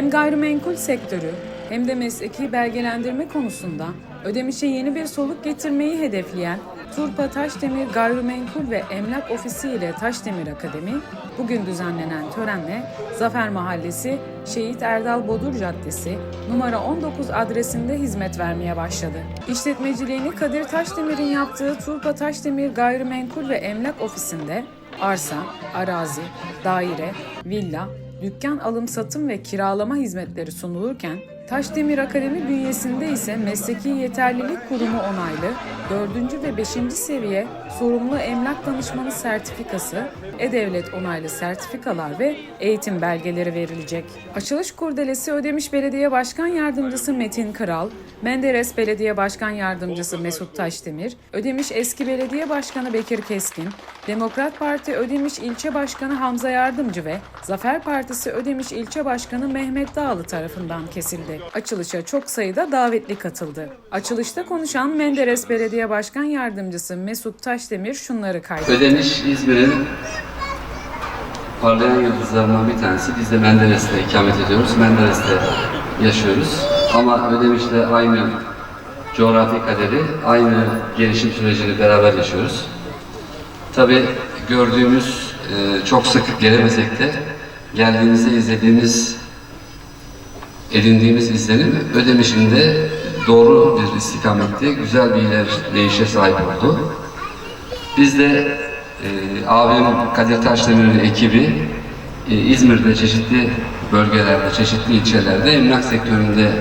Hem gayrimenkul sektörü hem de mesleki belgelendirme konusunda Ödemiş'e yeni bir soluk getirmeyi hedefleyen Turpa Taşdemir Gayrimenkul ve Emlak Ofisi ile Taşdemir Akademi bugün düzenlenen törenle Zafer Mahallesi Şehit Erdal Bodur Caddesi numara 19 adresinde hizmet vermeye başladı. İşletmeciliğini Kadir Taşdemir'in yaptığı Turpa Taşdemir Gayrimenkul ve Emlak Ofisi'nde arsa, arazi, daire, villa, dükkan alım satım ve kiralama hizmetleri sunulurken Taşdemir Akademi bünyesinde ise Mesleki Yeterlilik Kurumu onaylı 4. ve 5. seviye sorumlu emlak danışmanı sertifikası, E-Devlet onaylı sertifikalar ve eğitim belgeleri verilecek. Açılış kurdelesi Ödemiş Belediye Başkan Yardımcısı Metin Kral, Menderes Belediye Başkan Yardımcısı Mesut Taşdemir, Ödemiş Eski Belediye Başkanı Bekir Keskin, Demokrat Parti Ödemiş İlçe Başkanı Hamza Yardımcı ve Zafer Partisi Ödemiş İlçe Başkanı Mehmet Dağlı tarafından kesildi. Açılışa çok sayıda davetli katıldı. Açılışta konuşan Menderes Belediye Başkan Yardımcısı Mesut Taşdemir şunları kaydetti. Ödemiş İzmir'in parlayan yıldızlarından bir tanesi. Biz de Menderes'te ikamet ediyoruz. Menderes'te yaşıyoruz. Ama Ödemiş'le aynı coğrafi kaderi, aynı gelişim sürecini beraber yaşıyoruz. Tabi gördüğümüz, e, çok sık gelemesek de geldiğimizde izlediğimiz, edindiğimiz izlenim Ödemiş'in de doğru bir istikamette güzel bir ilerleyişe sahip oldu. Biz de e, abim Kadir Taşdemir'in ekibi e, İzmir'de çeşitli bölgelerde, çeşitli ilçelerde emlak sektöründe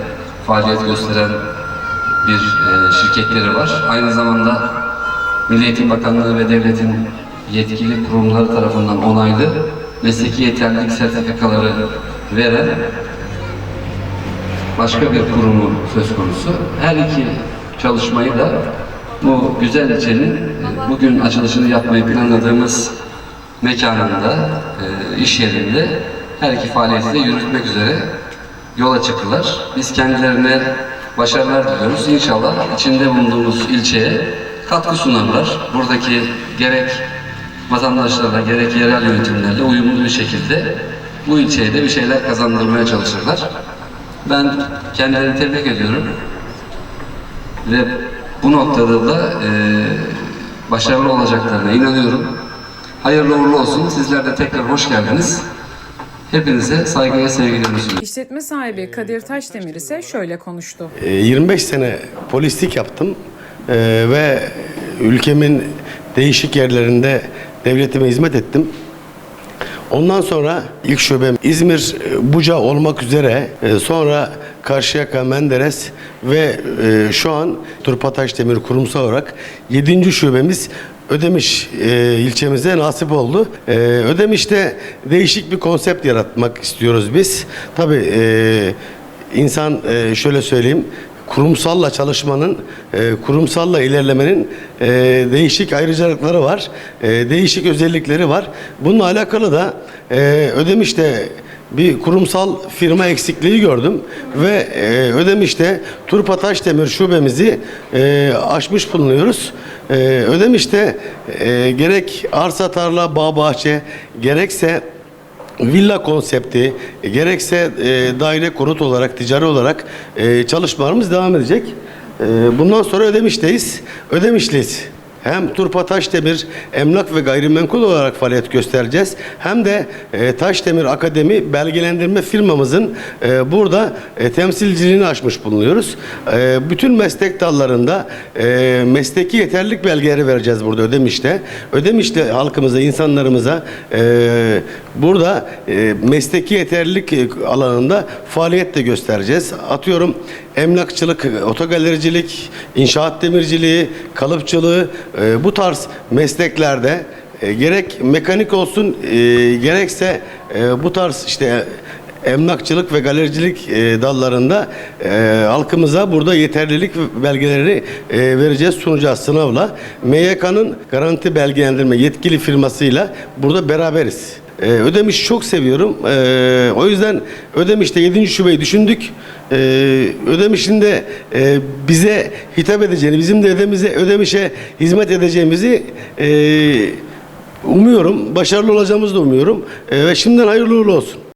faaliyet gösteren bir e, şirketleri var. Aynı zamanda Milli Eğitim Bakanlığı ve devletin yetkili kurumları tarafından onaylı mesleki yeterlilik sertifikaları veren başka bir kurumu söz konusu. Her iki çalışmayı da bu güzel ilçenin e, bugün açılışını yapmayı planladığımız mekanında, e, iş yerinde her iki faaliyeti de yürütmek üzere yola çıktılar. Biz kendilerine başarılar diliyoruz. İnşallah içinde bulunduğumuz ilçeye katkı sunarlar. Buradaki gerek vatandaşlarla gerek yerel yönetimlerle uyumlu bir şekilde bu ilçeye de bir şeyler kazandırmaya çalışırlar. Ben kendilerini tebrik ediyorum. Ve bu noktada da e, başarılı olacaklarına inanıyorum. Hayırlı uğurlu olsun. Sizler de tekrar hoş geldiniz. Hepinize saygı ve sevgilerimi sunuyorum. İşletme sahibi Kadir Taşdemir ise şöyle konuştu. E, 25 sene polislik yaptım E, ve ülkemin değişik yerlerinde devletime hizmet ettim. Ondan sonra ilk şubem İzmir, e, Buca olmak üzere e, sonra Karşıyaka, Menderes ve e, şu an Turpataş Demir kurumsal olarak 7. şubemiz Ödemiş e, ilçemize nasip oldu. E, Ödemiş'te değişik bir konsept yaratmak istiyoruz biz. Tabii e, insan e, şöyle söyleyeyim kurumsalla çalışmanın, e, kurumsalla ilerlemenin e, değişik ayrıcalıkları var, e, değişik özellikleri var. Bununla alakalı da e, Ödemiş'te bir kurumsal firma eksikliği gördüm ve e, Ödemiş'te Turpa Taşdemir şubemizi e, açmış bulunuyoruz. E, Ödemiş'te e, gerek arsa tarla, bağ bahçe gerekse villa konsepti e, gerekse e, daire konut olarak ticari olarak e, çalışmalarımız devam edecek. E, bundan sonra Ödemiş'teyiz. Ödemişliyiz. Hem Turpa Taşdemir Emlak ve Gayrimenkul olarak faaliyet göstereceğiz. Hem de e, Taşdemir Akademi belgelendirme firmamızın e, burada e, temsilciliğini açmış bulunuyoruz. E, bütün meslek dallarında e, mesleki yeterlilik belgeleri vereceğiz burada Ödemiş'te. Ödemiş'te halkımıza, insanlarımıza e, burada e, mesleki yeterlilik e, alanında faaliyet de göstereceğiz. Atıyorum emlakçılık, otogalericilik, inşaat demirciliği, kalıpçılığı e, bu tarz mesleklerde e, gerek mekanik olsun e, gerekse e, bu tarz işte emlakçılık ve galericilik e, dallarında e, halkımıza burada yeterlilik belgeleri e, vereceğiz, sunacağız sınavla. MYK'nın garanti belgelendirme yetkili firmasıyla burada beraberiz. E, Ödemiş çok seviyorum. E, o yüzden Ödemiş'te 7. şubeyi düşündük. E, Ödemiş'in de e, bize hitap edeceğini, bizim de Ödemiş'e, Ödemiş'e hizmet edeceğimizi e, umuyorum. Başarılı olacağımızı da umuyorum. E, ve şimdiden hayırlı uğurlu olsun.